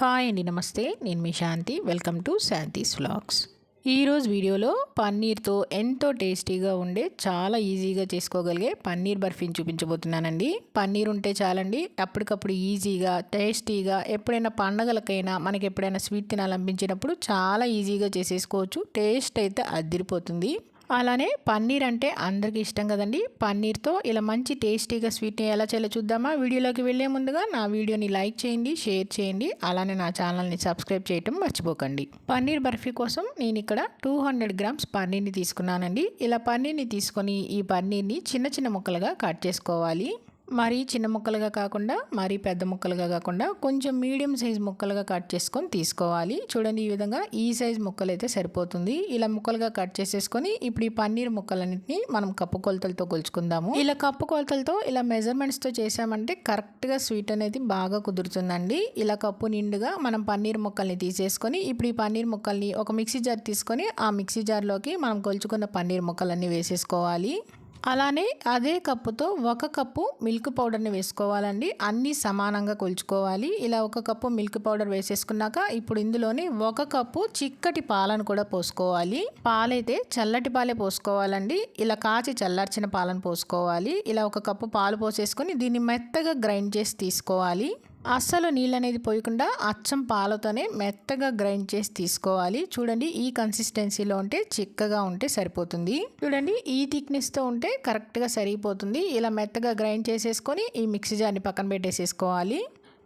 Hi అండి నమస్తే. నేను మీ Shanti. Welcome to Shanti's vlogs. ఈరోజు వీడియోలో పన్నీర్తో ఎంతో టేస్టీగా ఉండే చాలా ఈజీగా చేసుకోగలిగే పన్నీర్ బర్ఫీని చూపించబోతున్నానండి. పన్నీర్ ఉంటే చాలండి అప్పటికప్పుడు ఈజీగా టేస్టీగా ఎప్పుడైనా పండగలకైనా మనకి ఎప్పుడైనా స్వీట్ తినాలనిపించినప్పుడు చాలా ఈజీగా చేసేసుకోవచ్చు. టేస్ట్ అయితే అదిరిపోతుంది. అలానే పన్నీర్ అంటే అందరికీ ఇష్టం కదండి. పన్నీర్తో ఇలా మంచి టేస్టీగా స్వీట్ని ఎలా చేయాలో చూద్దామా? వీడియోలోకి వెళ్ళే ముందుగా నా వీడియోని లైక్ చేయండి షేర్ చేయండి అలానే నా ఛానల్ని సబ్స్క్రైబ్ చేయటం మర్చిపోకండి. పన్నీర్ బర్ఫీ కోసం నేను ఇక్కడ టూ హండ్రెడ్ గ్రామ్స్ పన్నీర్ని తీసుకున్నానండి. ఇలా పన్నీర్ని తీసుకొని ఈ పన్నీర్ని చిన్న చిన్న ముక్కలుగా కట్ చేసుకోవాలి. మరీ చిన్న ముక్కలుగా కాకుండా మరీ పెద్ద ముక్కలుగా కాకుండా కొంచెం మీడియం సైజ్ ముక్కలుగా కట్ చేసుకొని తీసుకోవాలి. చూడండి ఈ విధంగా ఈ సైజ్ ముక్కలు అయితే సరిపోతుంది. ఇలా ముక్కలుగా కట్ చేసేసుకొని ఇప్పుడు ఈ పన్నీర్ ముక్కలన్నింటినీ మనం కప్పు కొలతలతో కొలుచుకుందాము. ఇలా కప్పు కొలతలతో ఇలా మెజర్మెంట్స్తో చేసామంటే కరెక్ట్గా స్వీట్ అనేది బాగా కుదురుతుందండి. ఇలా కప్పు నిండుగా మనం పన్నీర్ ముక్కల్ని తీసేసుకొని ఇప్పుడు ఈ పన్నీర్ ముక్కల్ని ఒక మిక్సీ జార్ తీసుకొని ఆ మిక్సీ జార్లోకి మనం కొలుచుకున్న పన్నీర్ ముక్కలన్నీ వేసేసుకోవాలి. అలానే అదే కప్పుతో ఒక కప్పు మిల్క్ పౌడర్ని వేసుకోవాలండి. అన్నీ సమానంగా కొలుచుకోవాలి. ఇలా ఒక కప్పు మిల్క్ పౌడర్ వేసేసుకున్నాక ఇప్పుడు ఇందులోని ఒక కప్పు చిక్కటి పాలను కూడా పోసుకోవాలి. పాలైతే చల్లటి పాలే పోసుకోవాలండి. ఇలా కాచి చల్లార్చిన పాలను పోసుకోవాలి. ఇలా ఒక కప్పు పాలు పోసేసుకొని దీన్ని మెత్తగా గ్రైండ్ చేసి తీసుకోవాలి. అస్సలు నీళ్ళు అనేది పోయకుండా అచ్చం పాలతోనే మెత్తగా గ్రైండ్ చేసి తీసుకోవాలి. చూడండి ఈ కన్సిస్టెన్సీలో ఉంటే చిక్కగా ఉంటే సరిపోతుంది. చూడండి ఈ థిక్నెస్తో ఉంటే కరెక్ట్గా సరిపోతుంది ఇలా మెత్తగా గ్రైండ్ చేసేసుకొని ఈ మిక్సీ జార్ని పక్కన పెట్టేసేసుకోవాలి.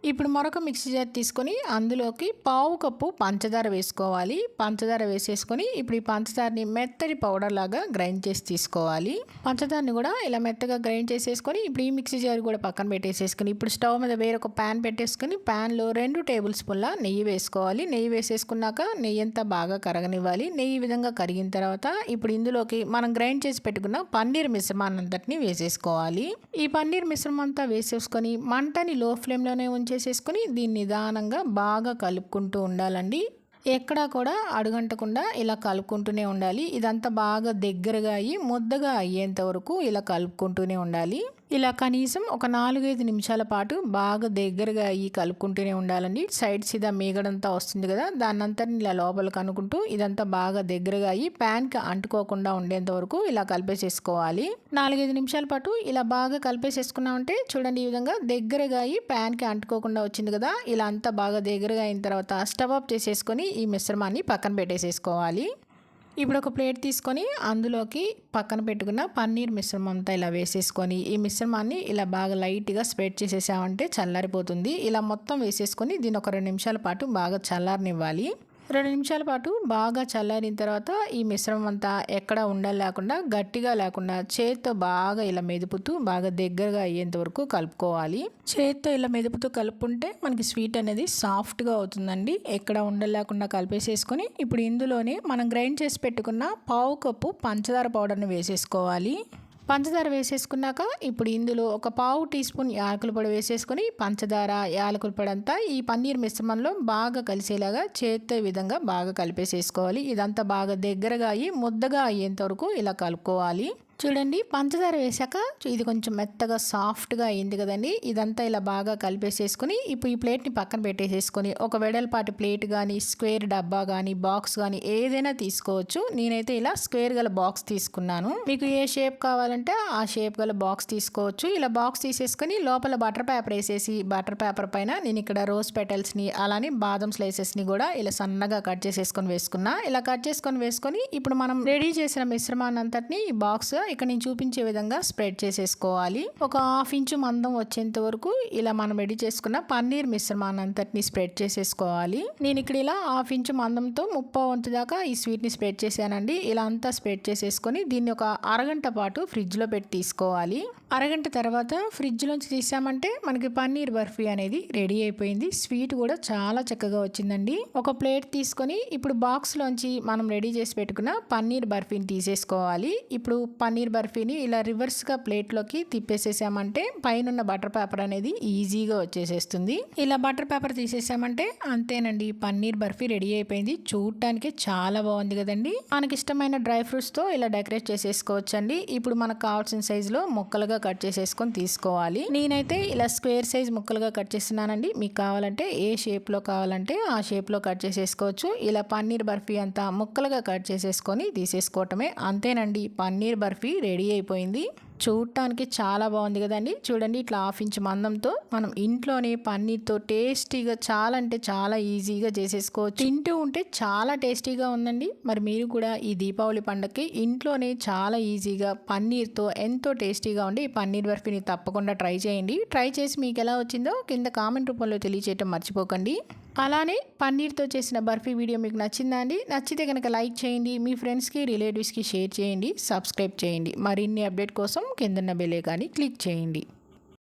ఇప్పుడు మరొక మిక్సీ జార్ తీసుకొని అందులోకి పావు కప్పు పంచదార వేసుకోవాలి. పంచదార వేసేసుకొని ఇప్పుడు ఈ పంచదారని మెత్తటి పౌడర్ లాగా గ్రైండ్ చేసి తీసుకోవాలి. పంచదారని కూడా ఇలా మెత్తగా గ్రైండ్ చేసేసుకొని ఇప్పుడు ఈ మిక్సీ జార్ కూడా పక్కన పెట్టేసేసుకొని ఇప్పుడు స్టవ్ మీద వేరొక ప్యాన్ పెట్టేసుకొని ప్యాన్లో రెండు టేబుల్ స్పూన్ల నెయ్యి వేసుకోవాలి. నెయ్యి వేసేసుకున్నాక నెయ్యి అంతా బాగా కరగనివ్వాలి. నెయ్యి విధంగా కరిగిన తర్వాత ఇప్పుడు ఇందులోకి మనం గ్రైండ్ చేసి పెట్టుకున్న పన్నీర్ మిశ్రమాన్ని అంతటిని వేసేసుకోవాలి. ఈ పన్నీర్ మిశ్రమం అంతా వేసేసుకొని మంటని లో ఫ్లేమ్లోనే ఉంచి చేసేసుకొని దీన్ని నిదానంగా బాగా కలుపుకుంటూ ఉండాలండి. ఎక్కడా కూడా అడుగంటకుండా ఇలా కలుపుకుంటూనే ఉండాలి. ఇదంతా బాగా దగ్గరగా అయ్యి ముద్దగా అయ్యేంత వరకు ఇలా కలుపుకుంటూనే ఉండాలి. ఇలా కనీసం ఒక నాలుగైదు నిమిషాల పాటు బాగా దగ్గరగా అయ్యి కలుపుకుంటూనే ఉండాలండి. సైడ్ సీదా మీగడంతా వస్తుంది కదా దాన్నంతటిని ఇలా లోపలికి అనుకుంటూ ఇదంతా బాగా దగ్గరగా అయ్యి ప్యాన్కి అంటుకోకుండా ఉండేంత వరకు ఇలా కలిపేసేసుకోవాలి. నాలుగైదు నిమిషాల పాటు ఇలా బాగా కలిపేసేసుకున్నామంటే చూడండి ఈ విధంగా దగ్గరగా అయ్యి ప్యాన్కి అంటుకోకుండా వచ్చింది కదా ఇలా అంతా బాగా దగ్గరగా అయిన తర్వాత స్టవ్ ఆఫ్ చేసేసుకొని ఈ మిశ్రమాన్ని పక్కన పెట్టేసేసుకోవాలి. ఇప్పుడు ఒక ప్లేట్ తీసుకొని అందులోకి పక్కన పెట్టుకున్న పన్నీర్ మిశ్రమం అంతా ఇలా వేసేసుకొని ఈ మిశ్రమాన్ని ఇలా బాగా లైట్గా స్ప్రెడ్ చేసేసామంటే చల్లారిపోతుంది. ఇలా మొత్తం వేసేసుకొని దీని ఒక రెండు నిమిషాల పాటు బాగా చల్లారనివ్వాలి. రెండు నిమిషాల పాటు బాగా చల్లారిన తర్వాత ఈ మిశ్రమం అంతా ఎక్కడ ఉండాలి లేకుండా గట్టిగా లేకుండా చేత్తో బాగా ఇలా మెదుపుతూ బాగా దగ్గరగా అయ్యేంత వరకు కలుపుకోవాలి. చేత్తో ఇలా మెదుపుతూ కలుపుకుంటే మనకి స్వీట్ అనేది సాఫ్ట్గా అవుతుందండి. ఎక్కడ ఉండలేకుండా కలిపేసేసుకొని ఇప్పుడు ఇందులోనే మనం గ్రైండ్ చేసి పెట్టుకున్న పావు కప్పు పంచదార పౌడర్ని వేసేసుకోవాలి. పంచదార వేసేసుకున్నాక ఇప్పుడు ఇందులో ఒక పావు టీ స్పూన్ యాలకుల పొడి వేసేసుకొని పంచదార యాలకుల పొడి అంతా ఈ పన్నీర్ మిశ్రమంలో బాగా కలిసేలాగా చేత్తో విధంగా బాగా కలిపేసేసుకోవాలి. ఇదంతా బాగా దగ్గరగా అయ్యి ముద్దగా అయ్యేంత వరకు ఇలా కలుపుకోవాలి. చూడండి పంచదార వేసాక ఇది కొంచెం మెత్తగా సాఫ్ట్గా అయింది కదండి. ఇదంతా ఇలా బాగా కలిపేసేసుకొని ఇప్పుడు ఈ ప్లేట్ని పక్కన పెట్టేసేసుకొని ఒక వెడల్పాటి ప్లేట్ కానీ స్క్వేర్ డబ్బా కానీ బాక్స్ కానీ ఏదైనా తీసుకోవచ్చు. నేనైతే ఇలా స్క్వేర్ గల బాక్స్ తీసుకున్నాను. మీకు ఏ షేప్ కావాలంటే ఆ షేప్ గల బాక్స్ తీసుకోవచ్చు. ఇలా బాక్స్ తీసేసుకొని లోపల బటర్ పేపర్ వేసేసి బటర్ పేపర్ పైన నేను ఇక్కడ రోజ్ పెటల్స్ని అలానే బాదం స్లైసెస్ని కూడా ఇలా సన్నగా కట్ చేసేసుకొని వేసుకున్నా. ఇలా కట్ చేసుకొని వేసుకొని ఇప్పుడు మనం రెడీ చేసిన మిశ్రమాన్ని అంతటిని ఈ బాక్స్ ఇక్కడ నేను చూపించే విధంగా స్ప్రెడ్ చేసేసుకోవాలి. ఒక హాఫ్ ఇంచు మందం వచ్చేంత వరకు ఇలా మనం రెడీ చేసుకున్న పన్నీర్ మిశ్రమాన్ని అంతటిని స్ప్రెడ్ చేసేసుకోవాలి. నేను ఇక్కడ ఇలా హాఫ్ ఇంచు మందంతో ముప్పై వంతు దాకా ఈ స్వీట్ని స్ప్రెడ్ చేశానండి. ఇలా అంతా స్ప్రెడ్ చేసేసుకొని దీన్ని ఒక అరగంట పాటు ఫ్రిడ్జ్లో పెట్టి తీసుకోవాలి. అరగంట తర్వాత ఫ్రిడ్జ్లోంచి తీసామంటే మనకి పన్నీర్ బర్ఫీ అనేది రెడీ అయిపోయింది. స్వీట్ కూడా చాలా చక్కగా వచ్చిందండి. ఒక ప్లేట్ తీసుకొని ఇప్పుడు బాక్స్లోంచి మనం రెడీ చేసి పెట్టుకున్న పన్నీర్ బర్ఫీని తీసేసుకోవాలి. ఇప్పుడు పన్నీర్ పన్నీర్ బర్ఫీని ఇలా రివర్స్గా ప్లేట్లోకి తిప్పేసేసామంటే పైన బటర్ పేపర్ అనేది ఈజీగా వచ్చేసేస్తుంది. ఇలా బటర్ పేపర్ తీసేసామంటే అంతేనండి పన్నీర్ బర్ఫీ రెడీ అయిపోయింది. చూడటానికి చాలా బాగుంది కదండి. మనకి ఇష్టమైన డ్రై ఫ్రూట్స్తో ఇలా డెకరేట్ చేసేసుకోవచ్చండి. ఇప్పుడు మనకు కావాల్సిన సైజులో ముక్కలుగా కట్ చేసేసుకొని తీసుకోవాలి. నేనైతే ఇలా స్క్వేర్ సైజ్ ముక్కలుగా కట్ చేస్తున్నానండి. మీకు కావాలంటే ఏ షేప్లో కావాలంటే ఆ షేప్లో కట్ చేసేసుకోవచ్చు. ఇలా పన్నీర్ బర్ఫీ అంతా ముక్కలుగా కట్ చేసేసుకొని తీసేసుకోవటమే అంతేనండి. పన్నీర్ బర్ఫీ రెడీ అయిపోయింది. చూడటానికి చాలా బాగుంది కదండి. చూడండి ఇట్లా హాఫ్ ఇంచ్ మందంతో మనం ఇంట్లోనే పన్నీర్తో టేస్టీగా చాలా అంటే చాలా ఈజీగా చేసేసుకోవచ్చు. తింటూ ఉంటే చాలా టేస్టీగా ఉందండి. మరి మీరు కూడా ఈ దీపావళి పండగకి ఇంట్లోనే చాలా ఈజీగా పన్నీర్తో ఎంతో టేస్టీగా ఉండి ఈ పన్నీర్ బర్ఫీని తప్పకుండా ట్రై చేయండి. ట్రై చేసి మీకు ఎలా వచ్చిందో కింద కామెంట్ రూపంలో తెలియచేయటం మర్చిపోకండి. అలానే పన్నీర్తో చేసిన బర్ఫీ వీడియో మీకు నచ్చిందా అండి? నచ్చితే కనుక లైక్ చేయండి మీ ఫ్రెండ్స్కి రిలేటివ్స్కి షేర్ చేయండి సబ్స్క్రైబ్ చేయండి. మరిన్ని అప్డేట్ కోసం కిందన్న బెలే కానీ క్లిక్ చేయండి.